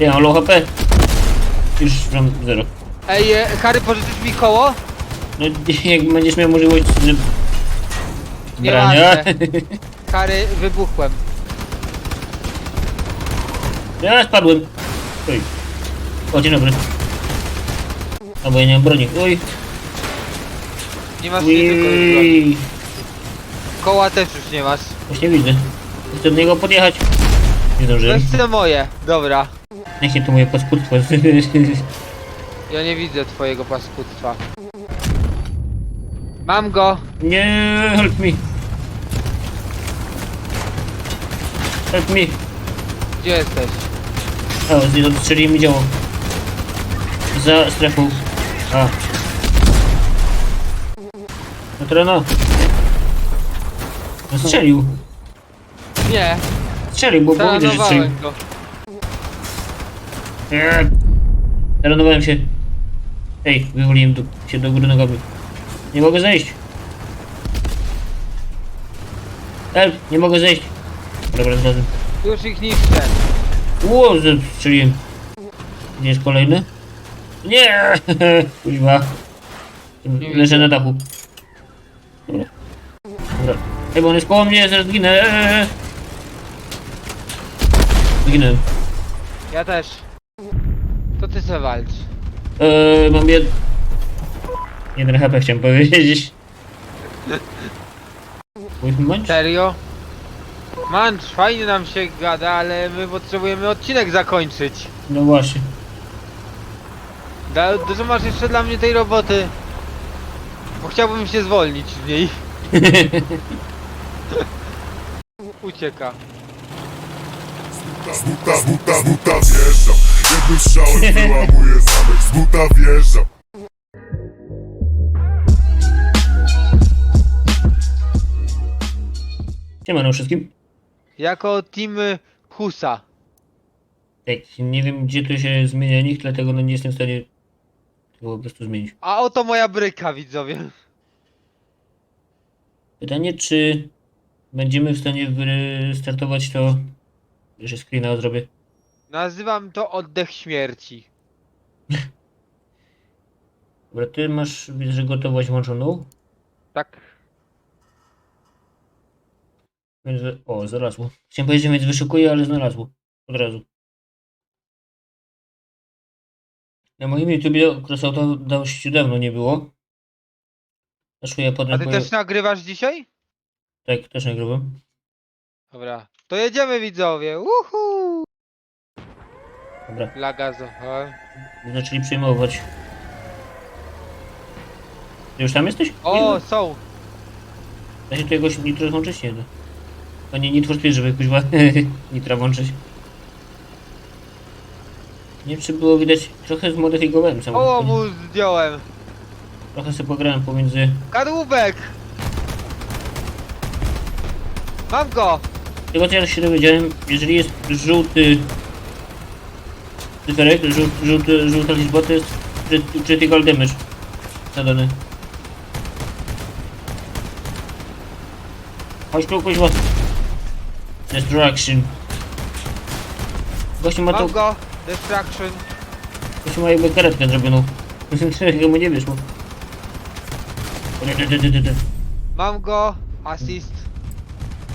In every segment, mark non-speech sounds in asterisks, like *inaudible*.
Ja mam low HP. Już mam zero. Ej, e, Harry, pożyczysz mi koło? No *laughs* jak będziesz miał możliwość. Nie brania. Harry, *laughs* wybuchłem. ja spadłem. Oj. O, dzień dobry. Albo ja nie mam broni. Oj. Nie masz nie tylko. Ui. Koła też już nie masz. Właśnie widzę. Chcę do niego podjechać. Nie zdążyłem. Weź te moje. Dobra. Niech nie to moje paskudstwo. Ja nie widzę twojego paskudztwa. Mam go. nie, help me. Help me. Gdzie jesteś? O, odstrzeliłem mi działo. Za strefą. A. No to no. Strzelił. Nie, Strzelił, bo widzę, że strzelił. go. Nie. Taranowałem się. Ej, wywaliłem do, się do góry nogami. Nie mogę zejść. Help, nie mogę zejść. Dobra, zrazem. Już ich niszczę. Ło, strzeliłem. Gdzie jest kolejny? Nie! *laughs* Kuźwa. Leżę na dachu. Dobra. Dobra. Ej, bo on jest koło mnie, zaraz zginę. Eee. Zginąłem. Ja też. To ty se walcz. Eee, mam jed... Jeden HP chciałem powiedzieć. Mój mącz? Serio? Mancz, fajnie nam się gada, ale my potrzebujemy odcinek zakończyć. No właśnie. Da, dużo masz jeszcze dla mnie tej roboty. Bo chciałbym się zwolnić z niej. *laughs* Ucieka. Z buta, z buta, Jednym strzałem wyłamuję zamek Z buta wjeżdżam Siemano wszystkim. Jako team Husa. Tak, nie wiem gdzie tu się zmienia nikt, dlatego no nie jestem w stanie tego po prostu zmienić. A oto moja bryka, widzowie. Pytanie, czy będziemy w stanie wystartować to, że screena zrobię. Nazywam to oddech śmierci. Dobra, ty masz, widzę, że gotowość włączoną. Tak. Więc, o, znalazło. Chciałem powiedzieć, że więc wyszukuję, ale znalazło. Od razu. Na moim YouTubie Crossouta dość dawno nie było. Zaszło ja A potem... ty też nagrywasz dzisiaj? Tak, też nagrywam. Dobra. To jedziemy, widzowie. Uhu! Dobra, zaczęli przejmować. Ty już tam jesteś? O, są. Da się tu jakoś nitro włączyć? Nie da. A nie, nitro spiesz, żeby kuźwa *laughs* nitra włączyć. Nie wiem, czy było widać, trochę zmodyfikowałem O, samochód. mu zdjąłem. Trochę sobie pograłem pomiędzy... Kadłubek! Mam go! Tego co ja się dowiedziałem, jeżeli jest żółty... Cyferek, żółty, żółty, żółta liczba, to jest crit- critical damage zadany. Chodź tu, kuźwa. Destruction. Gościu ma Mam to... go! Destruction. Gościu ma jakby karetkę zrobioną. *laughs* Czego mu nie wyszło. Mam go! Assist.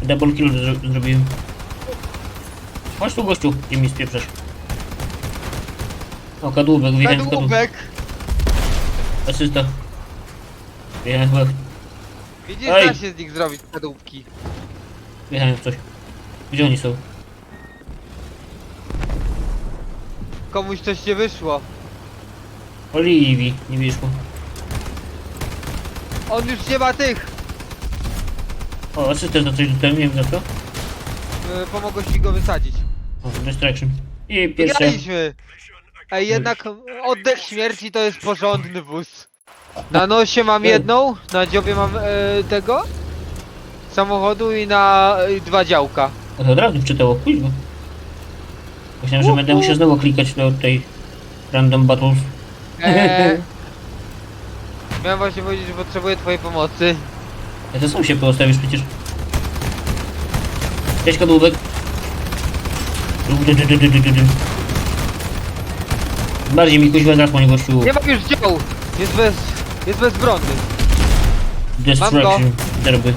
Double kill zro zrobiłem. Chodź tu gościu, i mi spieprzasz. O, kadłubek, wjechałem w kadłubek. Kadłubek! Asysta. Wjechałem chyba, Widzisz, Ej. da się z nich zrobić kadłubki. wjechałem w coś. Gdzie oni są? Komuś coś nie wyszło. Oliwi, nie wyszło. On już nie ma tych! O, asystę za coś tutaj, nie wiem za co. Yy, pomogłeś mi go wysadzić. O, distraction. I pierwsze. Wygraliśmy! Ej, jednak oddech śmierci to jest porządny wóz. Na nosie mam jedną, na dziobie mam e, tego samochodu i na e, dwa działka. O, to od razu wczytało, kuźwa. Myślałem, że będę musiał znowu klikać do tej random battles. E, *laughs* miałem właśnie powiedzieć, że potrzebuję twojej pomocy. Ja to sam się postawisz przecież. Cześć kadłubek. Bardziej mi kuźwa zasłoń gościu. Nie ma już działu! Jest bez... jest bezbronny. Destruction derby.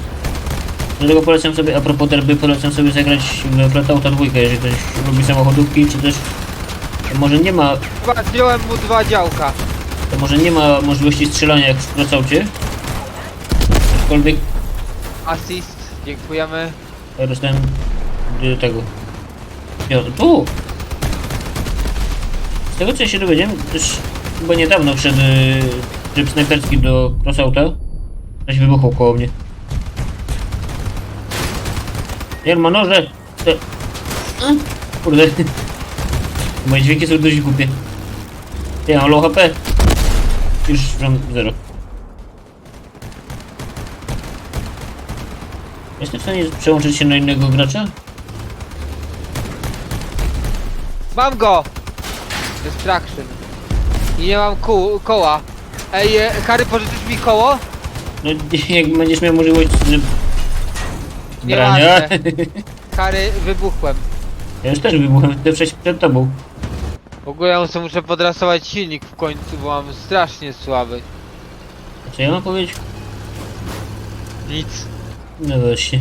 Dlatego polecam sobie, a propos derby, polecam sobie zagrać w Flatouta 2, jeżeli ktoś lubi samochodówki, czy też może nie ma, Chyba zdjąłem mu dwa działka. to może nie ma możliwości strzelania jak w Flatoucie. Aczkolwiek Assist, dziękujemy. ja dostałem y, tego. Ja, tu! Tego co się dowiedziałem, też chyba niedawno wszedł y, tryb snajperski do Crossouta. Coś wybuchło koło mnie. Mm, Kurde. *laughs* Moje dźwięki są dość głupie. Ja mam low HP. Już mam zero. Jestem w stanie przełączyć się na innego gracza? Mam go! Destruction. I nie mam kół, koła. Ej, e, Harry, pożyczysz mi koło? No *laughs* jak będziesz miał możliwość. Nie ważne. Harry, *laughs* wybuchłem. Ja już też wybuchłem, chcę przejść przed tobą. W ogóle ja sobie muszę podrasować silnik w końcu, bo mam strasznie słaby. A co ja mam powiedzieć? Nic. No właśnie.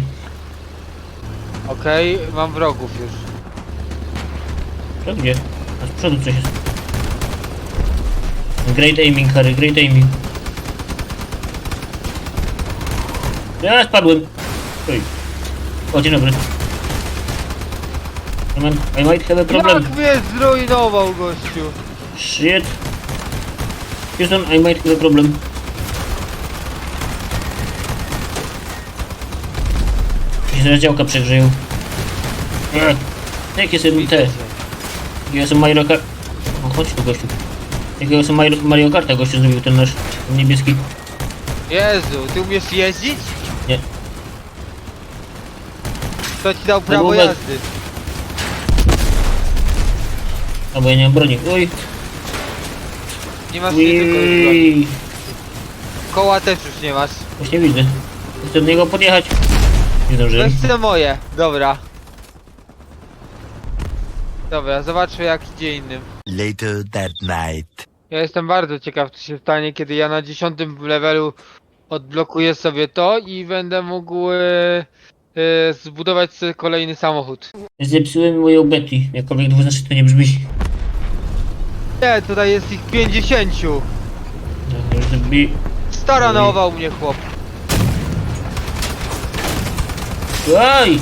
Okej, mam wrogów już. To gdzie? A z przodu coś jest. Great aiming, Harry, great aiming. Ja spadłem. Oj. O, dzień dobry. I might- I might have a problem. Jak mnie zrujnował, gościu? Shit. Houston, I might have a problem. Się zaraz działka przegrzeją. Jakie są te? Jakie są Mario Kart? O, chodź tu gościu. Jakiego są Mario, Mario Karta gościu zrobił ten nasz niebieski? Jezu, ty umiesz jeździć? Nie. Kto ci dał prawo Nagłówek. jazdy? A bo ja nie mam broni. Oj, Nie masz nie tylko broni. Koła też już nie masz. właśnie widzę. Chcę do niego podjechać. Nie To zdążyłem. jest moje. Dobra. Dobra, zobaczmy jak idzie innym. Later that night. Ja jestem bardzo ciekaw co się stanie, kiedy ja na 10 levelu odblokuję sobie to i będę mógł e, e, zbudować sobie kolejny samochód. Zepsułem moją Betty. Jakkolwiek dwuznacznie to nie brzmi. Nie, tutaj jest ich 50. No, żeby... Staranował mnie chłop. Oj!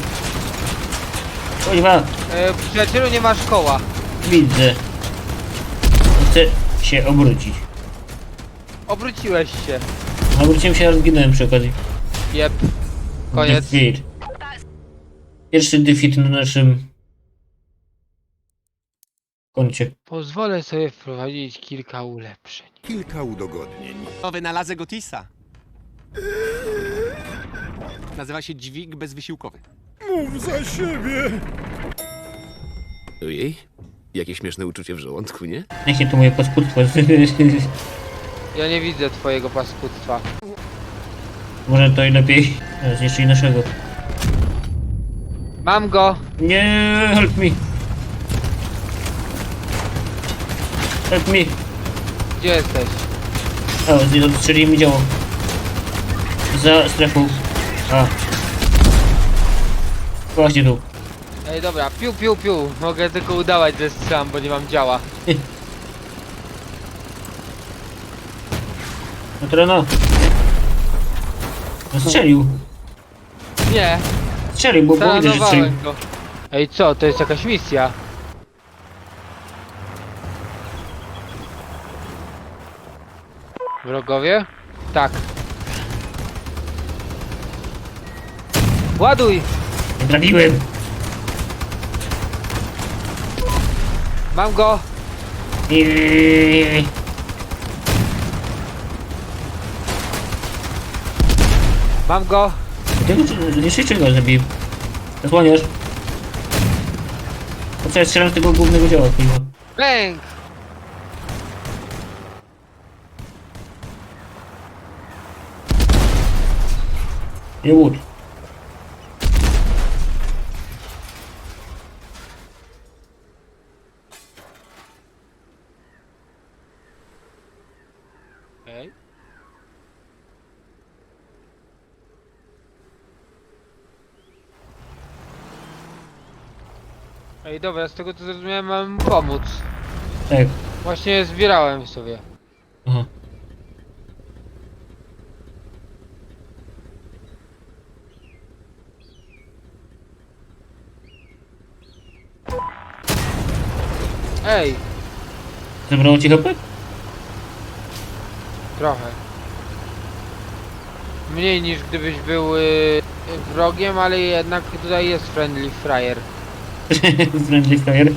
Kuźwa, E, przyjacielu nie masz koła. widzę. Chcę się obrócić. Obróciłeś się. Obróciłem się, a zginąłem przy okazji. Jep. Koniec. Defeat. Pierwszy defeat na naszym koncie. Pozwolę sobie wprowadzić kilka ulepszeń. Kilka udogodnień. To wynalazek Otisa. Nazywa się dźwig bezwysiłkowy. Mów za siebie! Ojej, jakie śmieszne uczucie w żołądku, nie? Niech się to moje paskudstwo. Ja nie widzę twojego paskudztwa. Może to i lepiej. Teraz jeszcze i naszego. Mam go! Nie, help me. Help me. Gdzie jesteś? O, z- odstrzeliłem mi działo. Za strefą. A. Właśnie tu. Ej dobra, piu piu piu. Mogę tylko udawać, że strzelam, bo nie mam działa. *laughs* No to no. No strzelił. Nie, Strzelił, bo było widać, że strzelił. go. Ej co, to jest jakaś misja? Wrogowie? Tak. Ładuj! Trafiłem. Mam go! I... Mam go! Jeszcze czego zabiłem? Zasłaniasz? Po co ja strzelam z tego głównego działa, kurwa? Bęk! Nie łódź. Ej. Ej, dobra, z tego co zrozumiałem, mam mu pomóc. Tak. Właśnie zbierałem sobie. Aha. Ej, Zabrało ci HP? trochę. Mniej niż gdybyś był y, wrogiem, ale jednak tutaj jest friendly fryer. *laughs* Friendly Fire.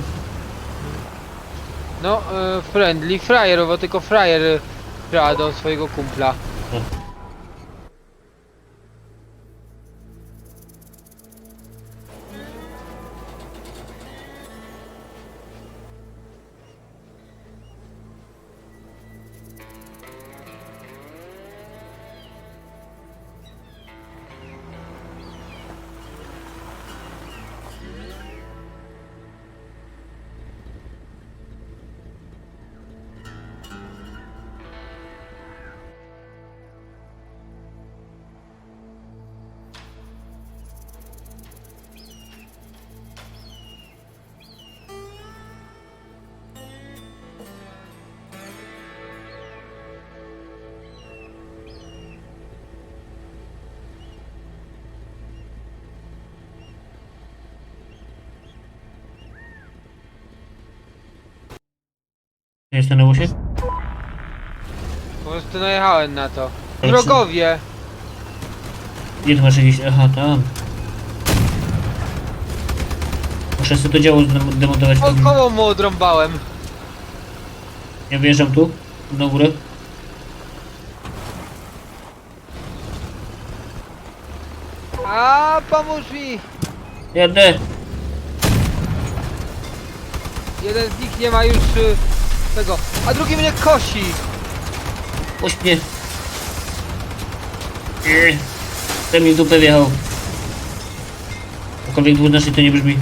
No, y, friendly fryer, bo tylko fryer y, gra do swojego kumpla. Nie stanęło się? Po prostu najechałem na to. Ale Wrogowie! Gdzie ty masz jakieś... Aha, tam. Muszę sobie to działo zdem- demontować. O, koło mu odrąbałem. Ja wyjeżdżam tu, na górę. A pomóż mi! Jadę! Jeden z nich nie ma już y, tego, a drugi mnie kosi! Puść mnie! Nie. Ten mi w dupę wjechał. Cokolwiek dwuznacznie to nie brzmi.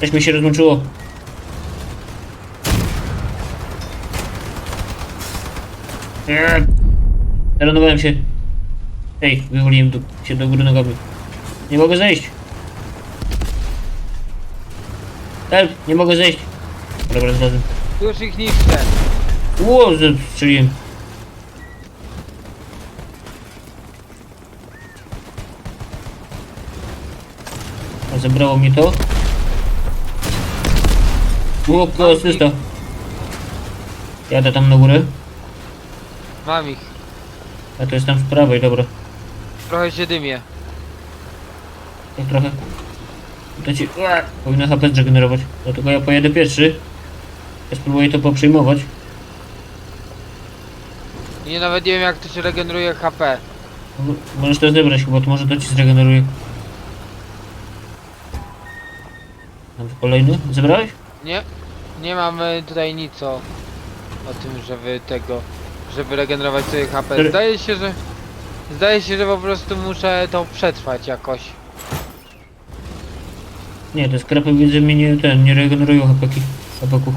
Coś mi się rozłączyło. Nie. Zaranowałem się. Ej, wywaliłem do, się do góry nogami. Nie mogę zejść. Help, nie mogę zejść. Dobra, zlazłem. Już ich niszczę. Ło, strzeliłem. A zebrało mi to. Ło, asysta. Jadę tam na górę. Mam ich. A to jest tam z prawej, dobra. Trochę się dymię. Tak trochę. To ci... Ua, powinno HP zregenerować. Dlatego ja pojedę pierwszy. Ja spróbuję to poprzejmować. I nie nawet nie wiem jak to się regeneruje HP. M- Możesz to zebrać chyba, to może to ci zregeneruje. Kolejny? Zebrałeś? Nie? Nie mamy tutaj nic o, o tym, żeby tego, żeby regenerować sobie HP. Zdaje się, że zdaje się, że po prostu muszę to przetrwać jakoś. Nie, te skrapy widzę mi nie, ten, nie regenerują hapeki. Hapeków.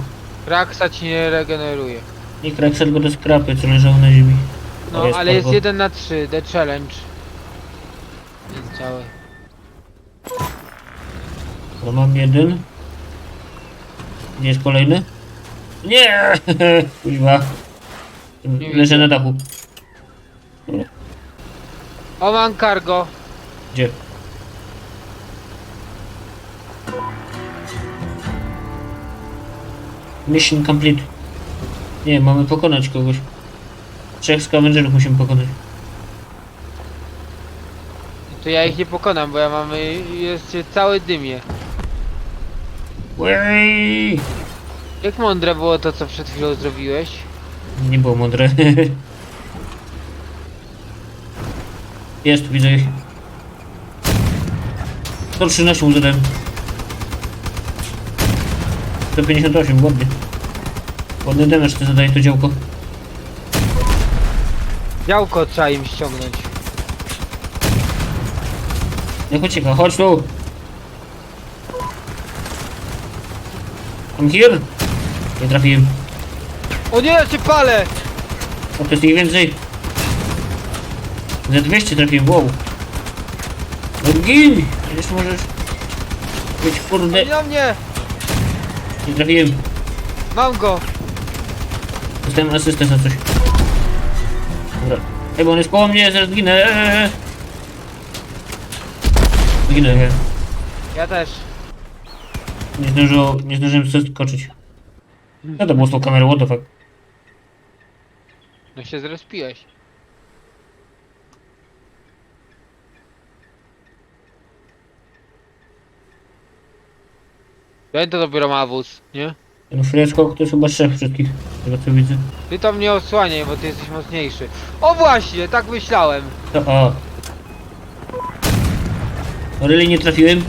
Raksa ci nie regeneruje. Nie kraksa, tylko te skrapy, co leżały na ziemi. No, jest ale jest spoko. 1 na 3, the challenge. Jest cały. No mam jeden. Gdzie jest kolejny? Nie! *laughs* Kuźwa. Leżę na dachu. O, mam cargo. Gdzie? Mission complete. Nie, mamy pokonać kogoś. Trzech scavengerów musimy pokonać. To ja ich nie pokonam, bo ja mam, jest cały dymie. Wej! Jak mądre było to, co przed chwilą zrobiłeś? Nie było mądre. *laughs* Jest, widzę ich. 113 mu zadałem. 158, ładnie. Ładny damage to zadaje to działko. Działko trzeba im ściągnąć. Jak ucieka, chodź tu! Come here! Nie trafiłem. O nie, cię palę! O, to jest ich więcej. Za 200 trafiłem, wow. No gin! Możesz... Być kurde... Nie na mnie! Trafiłem. Mam go! Dostałem asystę za coś. Dobra. Ej, bo on jest koło mnie, zaraz ginę. Eee. Ginę, nie. Ja też. Nie, zdążyło, nie zdążyłem skoczyć. Co to było z tą kamerą, what the fuck? No się zrespiłeś. Ten to dopiero ma wóz, nie? Ten freskok to jest chyba szef wszystkich, z tego co widzę. Ty to mnie osłaniaj, bo ty jesteś mocniejszy. O właśnie, tak myślałem. To o. Really nie trafiłem.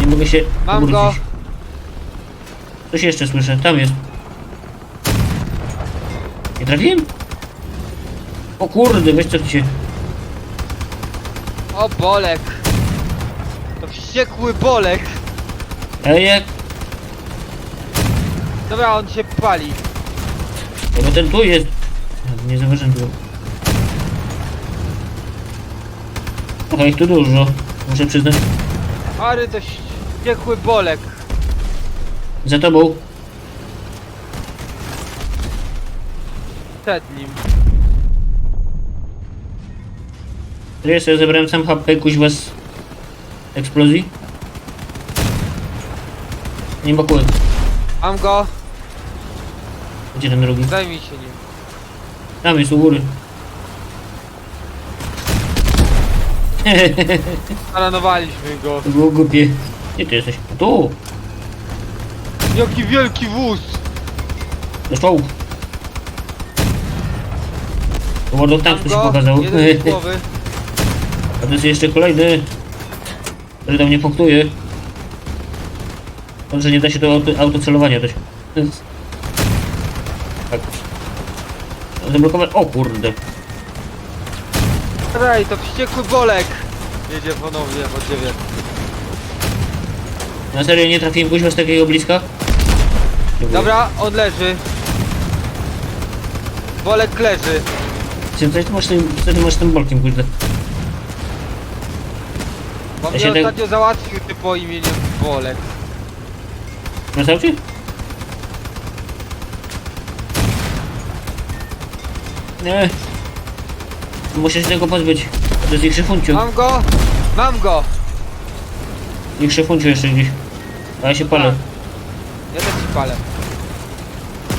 Nie mogę się Mam go. obrócić. Coś jeszcze słyszę, tam jest. Nie trafiłem? O kurde, weź co ty się... O Bolek. Wściekły Bolek. Ej, jak? Dobra, on się pali. No bo ten tu jest. Nie zauważyłem tu. Trochę ich tu dużo, muszę przyznać. Ary to wściekły Bolek. Za tobą. Przed nim. Jest, ja zebrałem sam HP, kuźwa z eksplozji. Nie ma kółek. Mam go. Gdzie ten drugi? Zajmij się nim. Tam jest u góry. Taranowaliśmy go. To było głupie. Gdzie ty jesteś? Tu! Jaki wielki wóz. Do czołg. To World of Tanks Mam tu się go. pokazał. Jeden z głowy. *laughs* A to jest jeszcze kolejny. Który tam nie punktuje. Dobrze, nie da się do auto, autocelowania dać. Jest- Tak. Zablokować. O kurde. Raj, to wściekły Bolek. Jedzie ponownie po ciebie. Na serio nie trafiłem kuźwa z takiego bliska? Dobra, on leży. Bolek leży. Czy coś ty masz tym, co ty masz tym bolkiem, kurde? Bo Ja mnie się tak- ostatnio załatwił ty po imieniu Bolek. Dostał cię? Nie. Musisz się tego pozbyć. To jest ich szefunciu. Mam go! Mam go! Ich szefunciu jeszcze gdzieś. A ja się palę. Ja też ci palę.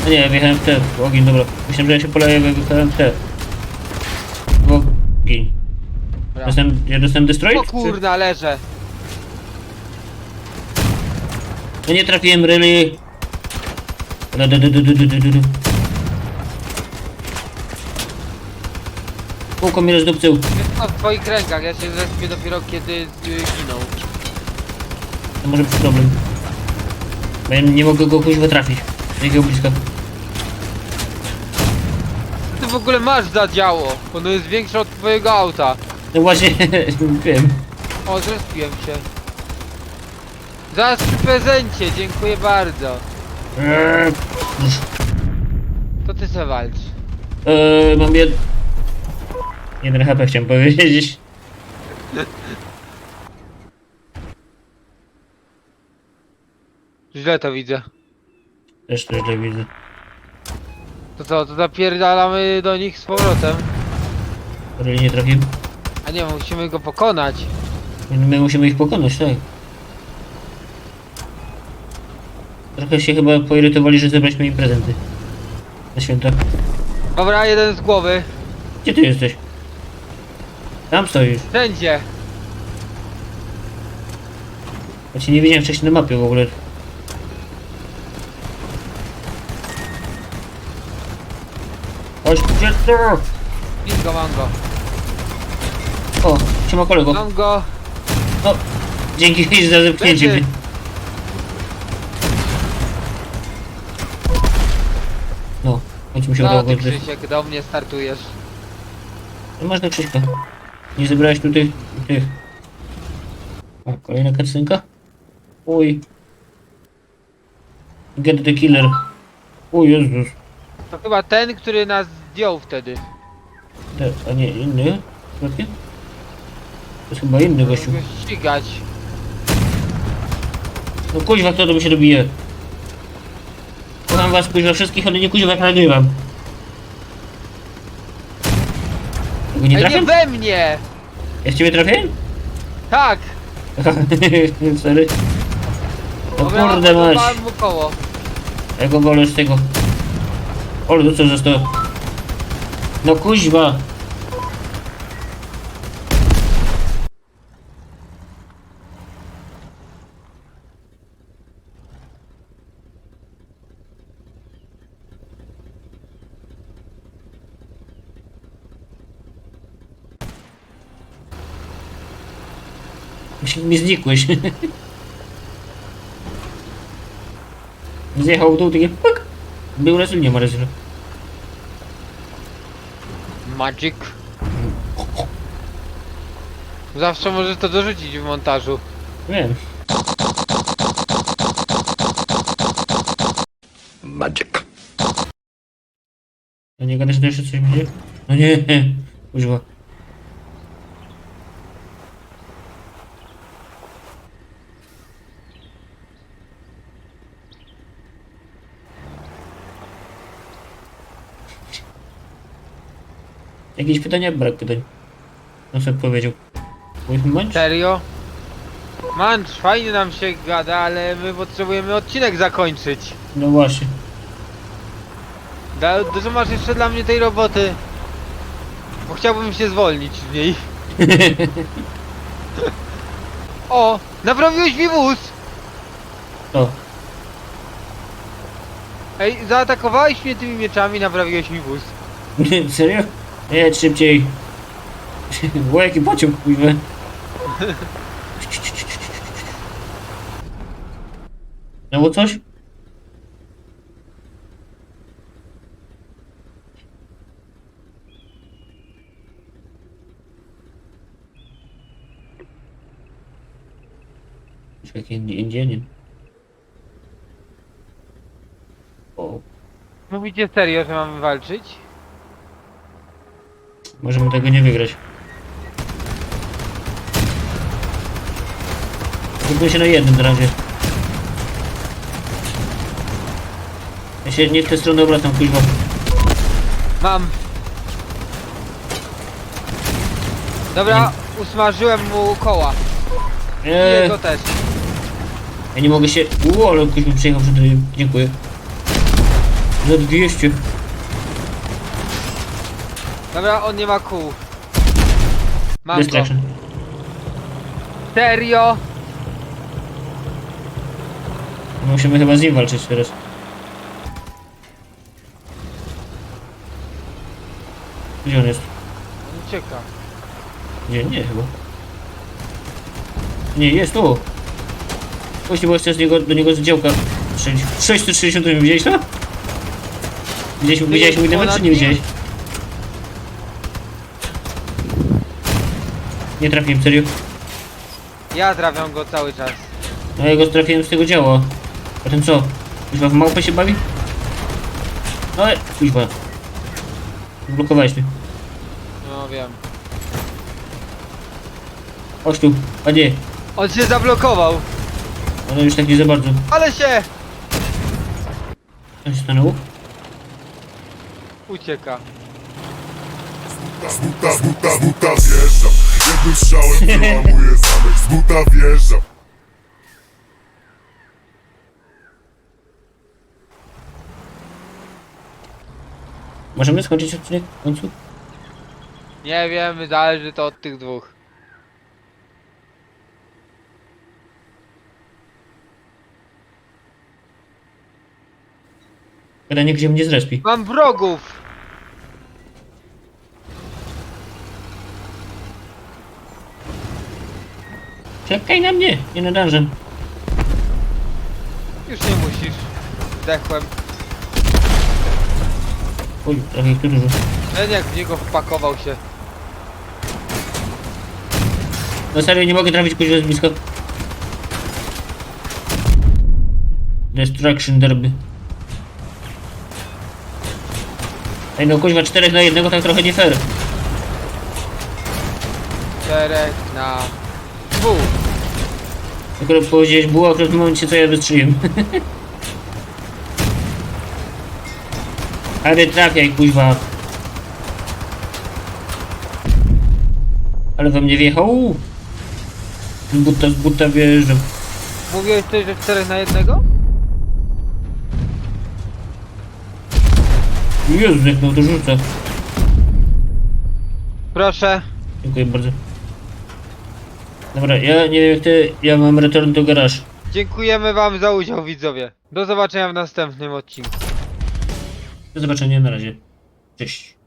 A nie, wjechałem w te, w ogień, dobra. Myślałem, że ja się palę, ja wjechałem w te. Dostałem, ja dostałem? O kurna, leżę. No nie trafiłem, really. Du, du, du, du, du, du, du, du. Kółko mi rozdupcył. Jest to w twoich rękach, ja się zrespię dopiero kiedy y, ginął. To może być problem. Bo ja nie mogę go kuźwa trafić. Z jakiego bliska. Co ty w ogóle masz za działo? Ono jest większe od twojego auta. No właśnie, *laughs* wiem. O, zrespiłem się. Zaraz przy prezencie, dziękuję bardzo. Eee, To ty se walcz. eee, mam jed... Jeden HP chciałem powiedzieć. Źle to widzę. Też to źle widzę. To co, to zapierdalamy do nich z powrotem? Really nie trafiłem. A nie, musimy go pokonać. My musimy ich pokonać, tak. Trochę się chyba poirytowali, że zebraliśmy im prezenty. Na święta. Dobra, jeden z głowy. Gdzie ty jesteś? Tam stoisz. Wszędzie. Ja cię nie widziałem wcześniej na mapie w ogóle. Chodź, gdzie to? Bingo, mam go. O, siema kolego. Mam go. No, dzięki *laughs* za zepchnięcie Będzie. mnie. No, chodź mi się No udało ty go zepchnąć. Krzysiek, do mnie startujesz. No masz na Krzyśka. Nie zebrałeś tu tych... O, kolejna karcynka? Uj. Get the killer. O Jezus. To chyba ten, który nas zdjął wtedy. Te, a nie, inny? Przypadkiem? To jest chyba inny gościu. Ścigać. No kuźwa, kto to mi się dobije? Kocham was kuźwa wszystkich, ale nie kuźwa jak nagrywam. Tego nie Ej, nie trafię? we mnie! Ja z ciebie trafię? Tak! *laughs* Sorry. No Bo ja kurde masz. odrywałem mu koło. Ja go wolę z tego. To co zostało? No kuźwa. Mi znikłeś. Zjechał w dół takie puk. Był rezyl, nie ma rezylu. Magic. Zawsze możesz to dorzucić w montażu. Wiem. Magic. No nie gadasz, że to jeszcze coś będzie? No nie, *laughs* kuźwa. Jakieś pytania? Brak pytań. No sobie powiedział. Powiedzmy bądź? Serio? Mancz, fajnie nam się gada, ale my potrzebujemy odcinek zakończyć. No właśnie. Da, dużo masz jeszcze dla mnie tej roboty. Bo chciałbym się zwolnić z niej. *laughs* o! Naprawiłeś mi wóz! To. Ej, zaatakowałeś mnie tymi mieczami, naprawiłeś mi wóz. *laughs* Serio? Jedź szybciej. *laughs* Bo jaki pociąg. No bo coś? Jaki Indianin. O, Mówicie serio, że mamy walczyć? Możemy tego nie wygrać. Skupmy się na jednym na razie. Ja się nie w tę stronę obracam, kuźwa. Mam. Dobra, usmażyłem mu koła. Eee, jego też. ja nie mogę się... Uuu, ale kuźwa przejechał przed. Dziękuję. Za 200. Dobra, on nie ma kół. Mam go. Distraction. Serio? Musimy chyba z nim walczyć teraz. Gdzie on jest? On ucieka. Nie, nie chyba. Nie, jest tu. Właśnie bo chcę z niego, do niego z działka strzelić. 660 to widziałeś to? Widziałeś mój nawet czy nie widziałeś? Nie trafiłem, serio. Ja trafiam go cały czas. No ja go trafiłem z tego działa. Potem co? Kuźwa w małpę się bawi? No ale, kuźwa. Blokowałeś mnie. No wiem. Chodź tu, a nie. On się zablokował. Ale już tak nie za bardzo. Ale się! Co się stanęło? Ucieka. Z buta, z buta, z buta wjeżdżam Jednym strzałem wyłamuję zamek Z buta wjeżdżam Możemy skończyć odcinek w końcu? Nie wiem, zależy to od tych dwóch. Pytanie, gdzie mnie zrespi? Mam wrogów! Czekaj na mnie, nie na dungeon. Już nie musisz. Zdechłem. Oj, trochę ich tu dużo. Ten jak w niego wpakował się. No serio, nie mogę trafić kuźwa z blisko. Destruction Derby. Ej no kuźwa, czterech na jednego tak trochę nie fair. Czterech na dwóch. Akurat powiedziałeś było akurat w momencie co ja wystrzeliłem. *laughs* Ale trafiaj kuźwa. Ale we mnie wjechał. Z buta, z buta wjeżdżam. Mówiłeś coś, że czterech na jednego? Jezu, jak to rzuca. Proszę. Dziękuję bardzo. Dobra, ja nie wiem jak ty, ja mam return do garaż. Dziękujemy wam za udział widzowie. Do zobaczenia w następnym odcinku. Do zobaczenia na razie. Cześć.